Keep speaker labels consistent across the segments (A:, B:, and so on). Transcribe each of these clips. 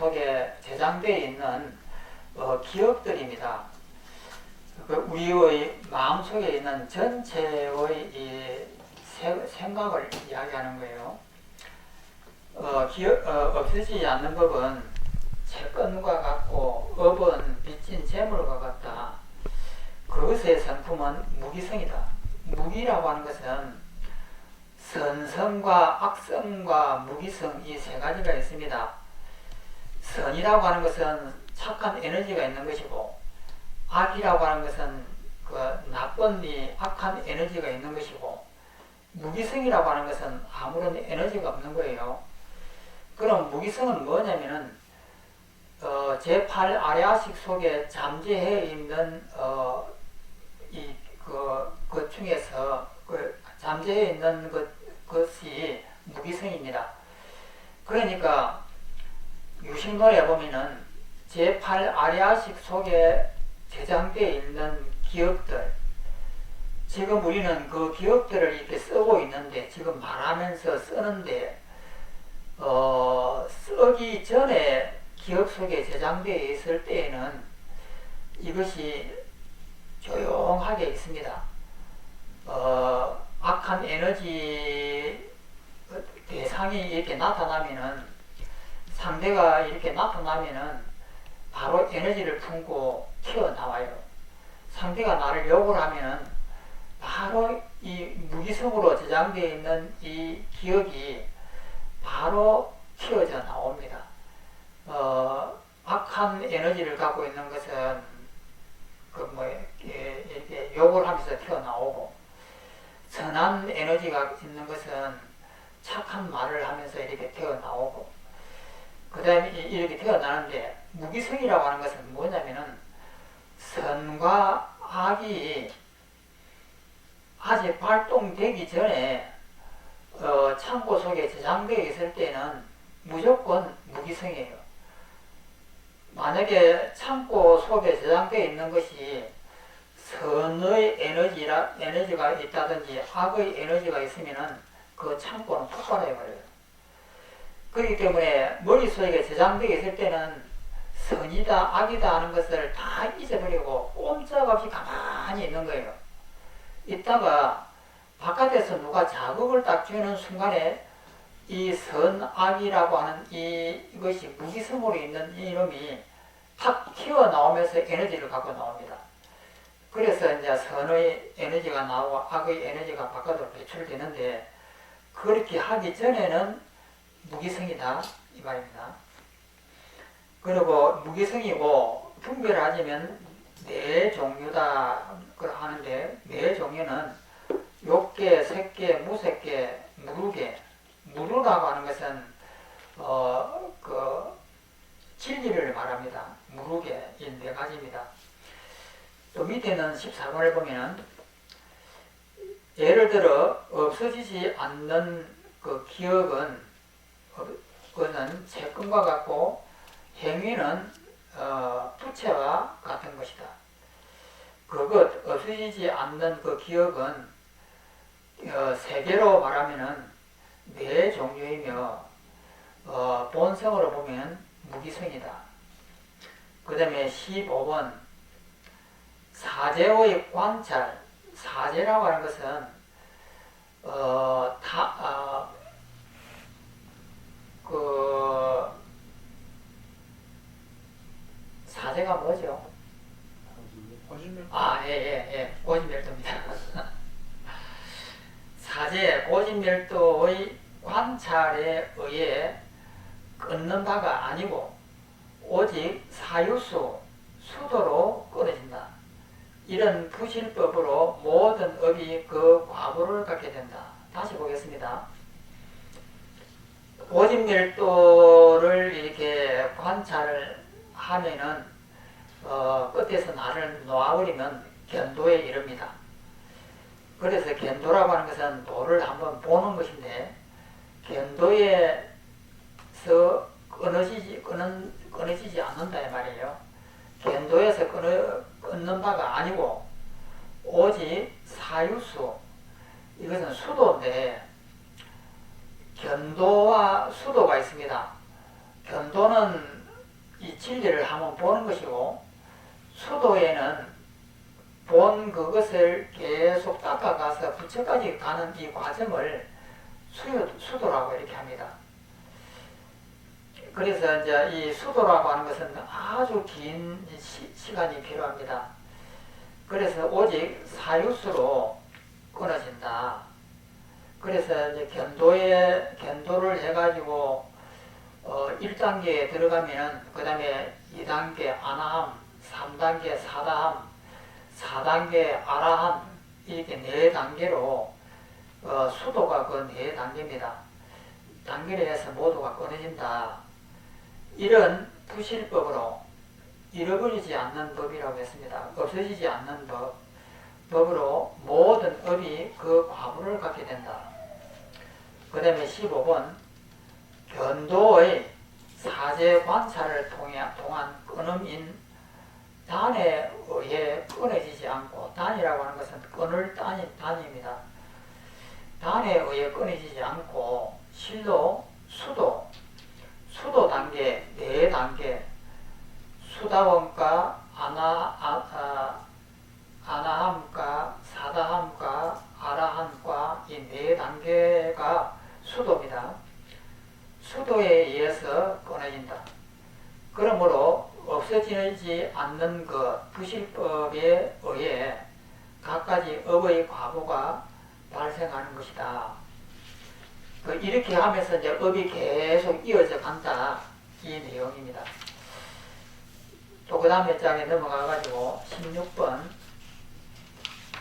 A: 속에 저장되어 있는 어, 기억들입니다. 그 우리의 마음 속에 있는 전체의 생각을 이야기하는 거예요. 어, 기억, 어, 없어지지 않는 법은 채권과 같고 업은 빚진 재물과 같다. 그것의 성품은 무기성이다. 무기라고 하는 것은 선성과 악성과 무기성 이 세 가지가 있습니다. 선이라고 하는 것은 착한 에너지가 있는 것이고 악이라고 하는 것은 그 나쁜 이 악한 에너지가 있는 것이고 무기성이라고 하는 것은 아무런 에너지가 없는 거예요. 그럼 무기성은 뭐냐면은 어, 제8 아래아식 속에 잠재해 있는 어, 이그 그 중에서 그 잠재해 있는 것 것이 무기성입니다. 그러니까 유식론에 보면은 제8 아래아식 속에 저장되어 있는 기억들 지금 우리는 그 기억들을 이렇게 쓰고 있는데 지금 말하면서 쓰는데 어, 쓰기 전에 기억 속에 저장되어 있을 때에는 이것이 조용하게 있습니다. 어, 악한 에너지 대상이 이렇게 나타나면은 상대가 이렇게 나타나면은 바로 에너지를 품고 튀어나와요. 상대가 나를 욕을 하면은 바로 이 무기성으로 저장되어 있는 이 기억이 바로 튀어져 나옵니다. 어, 악한 에너지를 갖고 있는 것은 그뭐 이렇게 욕을 하면서 튀어나오고 선한 에너지가 있는 것은 착한 말을 하면서 이렇게 튀어나오고 그 다음에 이렇게 태어나는데 무기성이라고 하는 것은 뭐냐면은 선과 악이 아직 발동되기 전에 어, 창고 속에 저장되어 있을 때는 무조건 무기성이에요. 만약에 창고 속에 저장되어 있는 것이 선의 에너지라 에너지가 있다든지 악의 에너지가 있으면은 그 창고는 폭발해 버려요. 그렇기 때문에 머릿속에 저장되어 있을 때는 선이다 악이다 하는 것을 다 잊어버리고 꼼짝없이 가만히 있는 거예요. 있다가 바깥에서 누가 자극을 딱 주는 순간에 이 선악이라고 하는 이, 이것이 무기성으로 있는 이놈이 탁 튀어나오면서 에너지를 갖고 나옵니다. 그래서 이제 선의 에너지가 나오고 악의 에너지가 바깥으로 배출되는데 그렇게 하기 전에는 무기성이다 이 말입니다. 그리고 무기성이고 분별하자면 네 종류다 그 하는데 네 종류는 욕계, 색계, 무색계, 무르계. 무르라고 하는 것은 어 그 진리를 말합니다. 무르계 이네 가지입니다. 또 밑에는 14번을 보면은 예를 들어 없어지지 않는 그 기억은 어, 그는 채권과 같고 행위는 어, 부채와 같은 것이다. 그것 없어지지 않는 그 기억은 어, 세 개로 말하면은 네 종류이며 어, 본성으로 보면 무기성이다. 그 다음에 15번 사제의 관찰 사제라고 하는 것은 어, 다, 어, 그 사제가 뭐죠? 아, 예, 예, 예. 고진멸도입니다. 사제, 고진멸도의 관찰에 의해 끊는 바가 아니고 오직 사유수, 수도로 끊어진다. 이런 부실법으로 모든 업이 그 과보를 갖게 된다. 다시 보겠습니다. 고진멸도를 이렇게 관찰을 하면은 어, 끝에서 나를 놓아버리면 견도에 이릅니다. 그래서 견도라고 하는 것은 도를 한번 보는 것인데 견도에서 끊어지지 끊은, 끊어지지 않는다 이 말이에요. 견도에서 끊어, 끊는 바가 아니고 오직 사유수 이것은 수도인데 견도와 수도가 있습니다. 견도는 이 진리를 한번 보는 것이고 수도에는 본 그것을 계속 닦아가서 부처까지 가는 이 과정을 수요, 수도라고 이렇게 합니다. 그래서 이제 이 수도라고 하는 것은 아주 긴 시, 시간이 필요합니다. 그래서 오직 사유수로 끊어진다. 그래서 이제 견도에 견도를 해가지고 어 1단계에 들어가면은 그 다음에 2단계 아나함, 3단계 사다함, 4단계 아라함 이렇게 네 단계로 어 수도가 그 네 단계입니다. 단계를 해서 모두가 끊어진다. 이런 부실법으로 잃어버리지 않는 법이라고 했습니다. 없어지지 않는 법. 법으로 모든 업이 그 과부를 갖게 된다. 그 다음에 15번 견도의 사제 관찰을 통해, 통한 끊음인 단에 의해 끊어지지 않고 단이라고 하는 것은 끊을 단이 단입니다. 단에 의해 끊어지지 않고 실로 수도 수도 단계 네 단계 수다원과 아나 아, 아, 아나함과 사다함과 아라함과 이 네 단계가 수도입니다. 수도에 의해서 끊어진다. 그러므로 없어지지 않는 그 부실법에 의해 각가지 업의 과부가 발생하는 것이다. 그 이렇게 하면서 이제 업이 계속 이어져 간다. 이 내용입니다. 또 그 다음에 장에 넘어가가지고 16번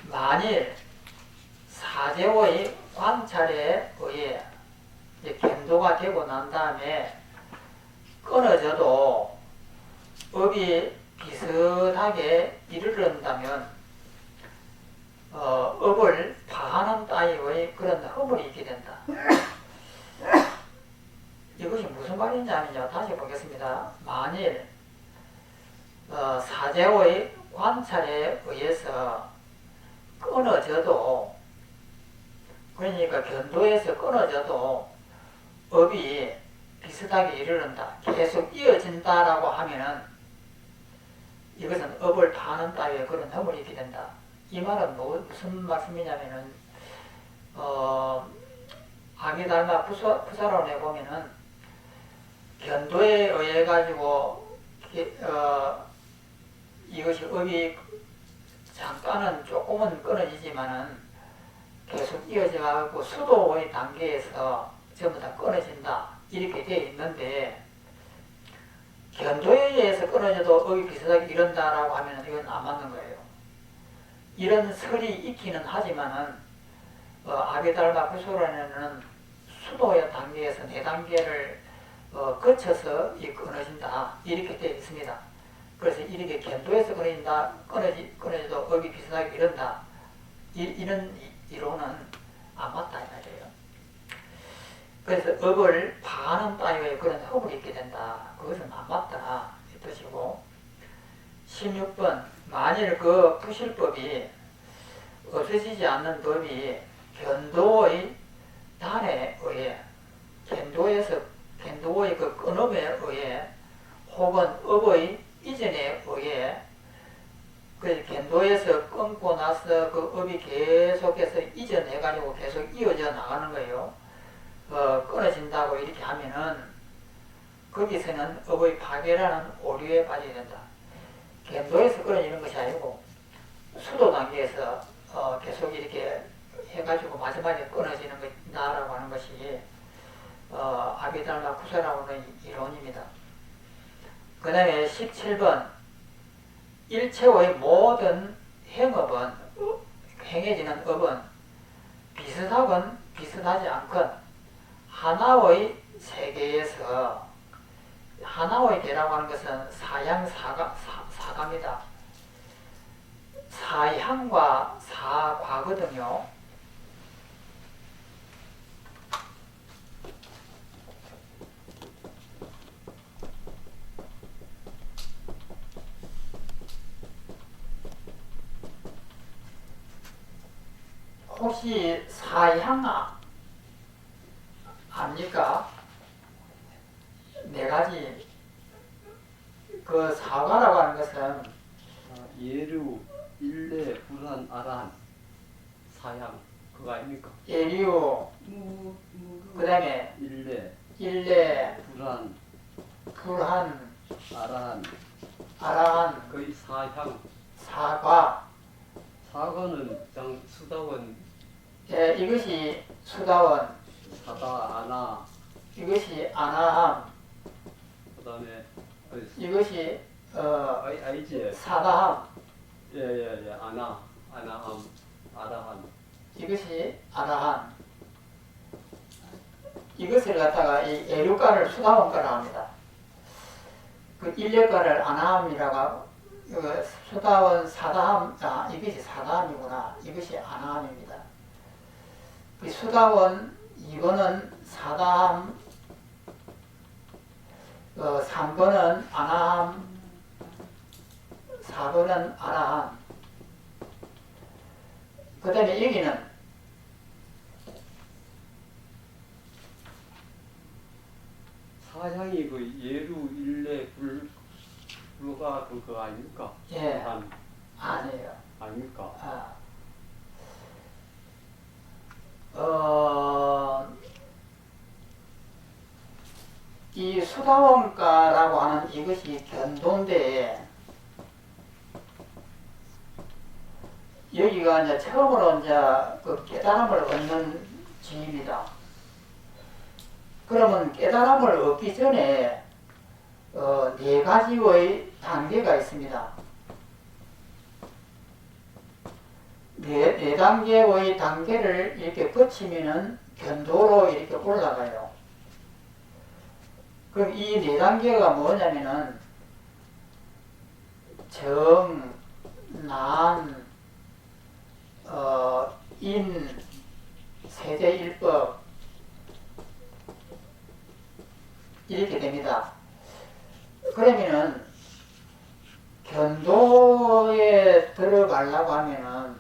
A: 만일 사제의 관찰에 의해 이제 견도가 되고 난 다음에 끊어져도 업이 비슷하게 이르른다면 어, 업을 파하는 따위의 그런 허물이 있게 된다. 이것이 무슨 말이냐면요. 다시 보겠습니다. 만일 어, 사제의 관찰에 의해서 끊어져도 그러니까 견도에서 끊어져도 업이 비슷하게 이르른다. 계속 이어진다라고 하면은 이것은 업을 파는 따위의 그런 허물이 있게 된다. 이 말은 뭐, 무슨 말씀이냐면은 어, 아미달마 부사, 부사론에 보면은 견도에 의해 가지고 어, 이것이 업이 잠깐은 조금은 끊어지지만은 계속 이어져 가고 수도의 단계에서 전부 다 끊어진다 이렇게 되어 있는데 견도에 의해서 끊어져도 업이 비슷하게 이런다라고 하면 이건 안 맞는 거예요. 이런 설이 있기는 하지만은 어, 아비달마 부소란에는 수도의 단계에서 네 단계를 어, 거쳐서 이 끊어진다 이렇게 되어 있습니다. 그래서 이렇게 견도에서 끊어진다 끊어지 끊어져도 업이 비슷하게 이런다 이, 이런 이- 이론은 안 맞다 이 말이에요. 그래서 업을 파하는 따위의 그런 허물이 있게 된다. 그것은 안 맞다 이 뜻이고 16번 만일 그 부실법이 없어지지 않는 법이 견도의 단에 의해 견도에서 견도의 그 끊음에 의해 혹은 업의 이전에 의해 그 견도에서 끊고 나서 그 업이 계속해서 이전해가지고 계속 이어져 나가는 거예요. 어, 끊어진다고 이렇게 하면은 거기서는 업의 파괴라는 오류에 빠지게 된다. 견도에서 끊어지는 것이 아니고 수도 단계에서 어, 계속 이렇게 해가지고 마지막에 끊어지는 것다라고 하는 것이 어, 아비달마 쿠사라고 하는 이론입니다. 그 다음에 17번 일체의 모든 행업은 행해지는 업은 비슷하건 비슷하지 않건 하나의 세계에서 하나의 개라고 하는 것은 사양 사가, 사, 사가입니다. 사향과 사과거든요. 혹시 사향 아- 압니까? 네 가지 그 사과라고 하는 것은
B: 아, 예류, 일레, 불안, 아란, 사양 그거 아닙니까?
A: 예류, 그 다음에
B: 일레,
A: 일레,
B: 불안,
A: 불한,
B: 아란
A: 아란,
B: 거의 사향.
A: 사과.
B: 사과는 장 수다원.
A: 예, 이것이 수다원,
B: 사다 아나.
A: 이것이 아나함,
B: 그다음에 어,
A: 이것이 어,
B: 아이 아이지
A: 사다함,
B: 예 예 예 아나 아나함 아라함
A: 이것이 아라함. 이것을 갖다가 이 에류가를 수다원가라 합니다. 그 일례가를 아나함이라고 그 수다원 사다함, 아 이것이 사다함이구나. 이것이 아나함입니다. 그 수다원 2번은 사다함, 어, 3번은 아나함, 4번은 아라함. 그 다음에 여기는
B: 사향이 그 예류 일레 불 불가 그거 아닙니까?
A: 예, 아니에요.
B: 아닙니까?
A: 아. 어, 이 수다원가라고 하는 이것이 견도인데 여기가 이제 처음으로 이제 그 깨달음을 얻는 지입니다. 그러면 깨달음을 얻기 전에 어, 네 가지의 단계가 있습니다. 네, 네 단계의 단계를 이렇게 거치면은 견도로 이렇게 올라가요. 그럼 이 네 단계가 뭐냐면은 정, 난, 어, 인, 세대일법 이렇게 됩니다. 그러면은 견도에 들어가려고 하면은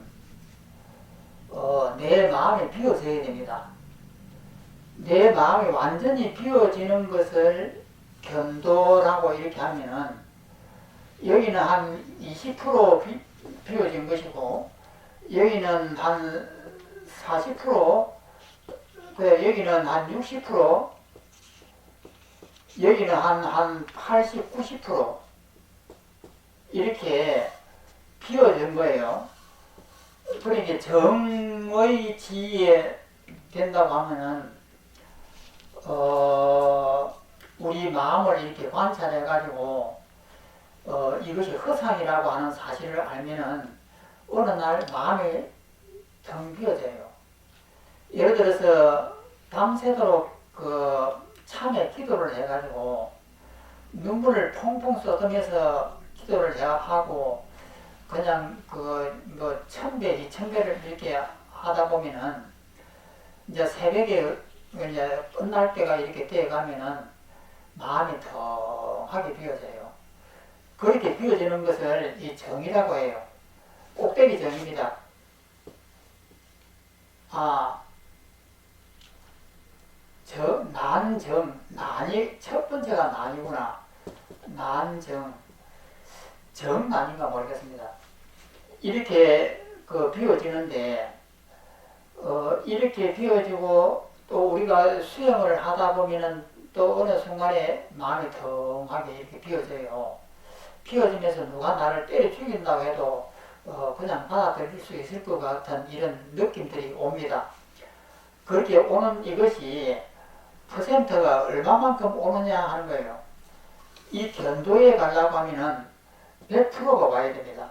A: 어, 내 마음이 비워져야 됩니다. 내 마음이 완전히 비워지는 것을 견도라고 이렇게 하면은 여기는 한 20% 비, 비워진 것이고 여기는 한 40%, 그래 여기는 한 60%, 여기는 한, 한 80, 90% 이렇게 비워진 거예요. 그러니까 정의 지에 된다고 하면은 어 우리 마음을 이렇게 관찰해 가지고 어 이것이 허상이라고 하는 사실을 알면은 어느 날 마음이 텅 비어져요. 예를 들어서 밤새도록 그 참에 기도를 해가지고 눈물을 퐁퐁 쏟으면서 기도를 해야 하고 그냥 그뭐 천배, 이천배를 이렇게 하다 보면은 이제 새벽에 이제 끝날 때가 이렇게 돼 가면은 마음이 텅하게 비어져요. 그렇게 비어지는 것을 이 정이라고 해요. 꼭대기 정입니다. 아, 저, 난 정, 난이, 첫 번째가 난이구나. 난 정. 정 난인가 모르겠습니다. 이렇게 그 비워지는데, 어, 이렇게 비워지고 또 우리가 수영을 하다 보면은 또 어느 순간에 마음이 텅하게 이렇게 비워져요. 비워지면서 누가 나를 때려 죽인다고 해도 어, 그냥 받아들일 수 있을 것 같은 이런 느낌들이 옵니다. 그렇게 오는 이것이 퍼센트가 얼마만큼 오느냐 하는 거예요. 이 견도에 가려고 하면은 100%가 와야 됩니다.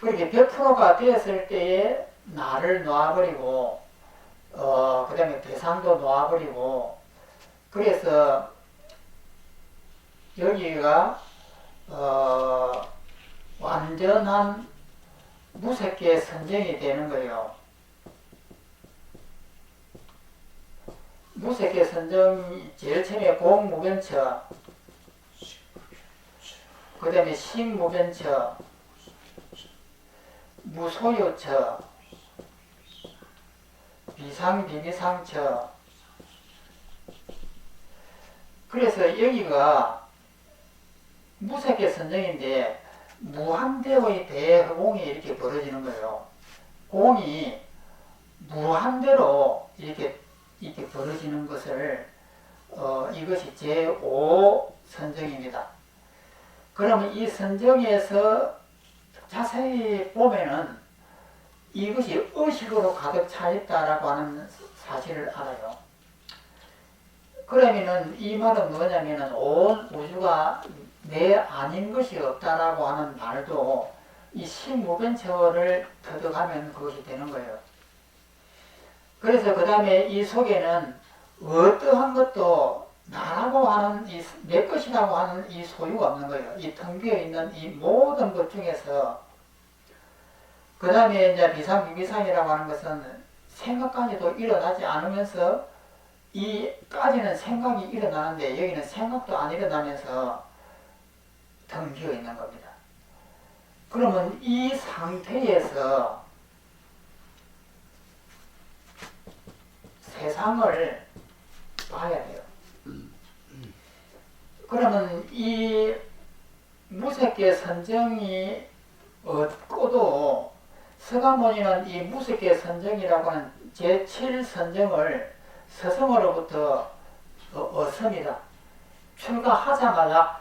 A: 그렇게 100%가 되었을 때에 나를 놓아버리고, 어, 그 다음에 대상도 놓아버리고, 그래서 여기가, 어, 완전한 무색계 선정이 되는 거예요. 무색계 선정이 제일 처음에 공무변처, 그 다음에 식무변처, 무소유처, 비상비비 상처, 그래서 여기가 무색계 선정인데 무한대의 대허공이 이렇게 벌어지는 거예요. 공이 무한대로 이렇게 이렇게 벌어지는 것을 어, 이것이 제5 선정입니다. 그러면 이 선정에서 자세히 보면은 이것이 의식으로 가득 차 있다라고 하는 사실을 알아요. 그러면은 이 말은 뭐냐면은 온 우주가 내 아닌 것이 없다라고 하는 말도 이 시무변처를 터득하면 그것이 되는 거예요. 그래서 그 다음에 이 속에는 어떠한 것도 나라고 하는 이 내 것이라고 하는 이 소유가 없는 거예요. 이 텅 비어 있는 이 모든 것 중에서 그 다음에 이제 비상 비비상이라고 하는 것은 생각까지도 일어나지 않으면서 이까지는 생각이 일어나는데 여기는 생각도 안 일어나면서 텅 비어 있는 겁니다. 그러면 이 상태에서 세상을 봐야 돼요. 그러면 이 무색계 선정이 없고도 서가모니는 이 무색계 선정이라고 하는 제7 선정을 스승으로부터 어- 얻습니다. 출가하자마자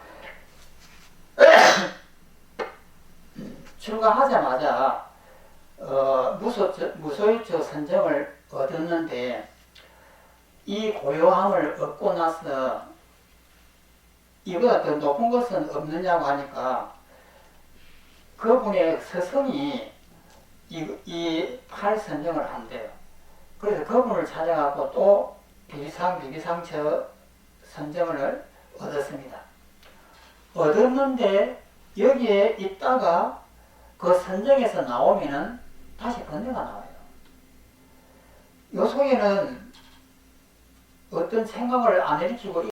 A: 출가하자마자 어, 무소, 무소유처 선정을 얻었는데 이 고요함을 얻고 나서 이보다 더 높은 것은 없느냐고 하니까 그분의 스승이 이, 이팔 선정을 한대요. 그래서 그분을 찾아가고 또 비비상 비비상 처 선정을 얻었습니다. 얻었는데 여기에 있다가 그 선정에서 나오면은 다시 번뇌가 나와요. 요 속에는 어떤 생각을 안 일으키고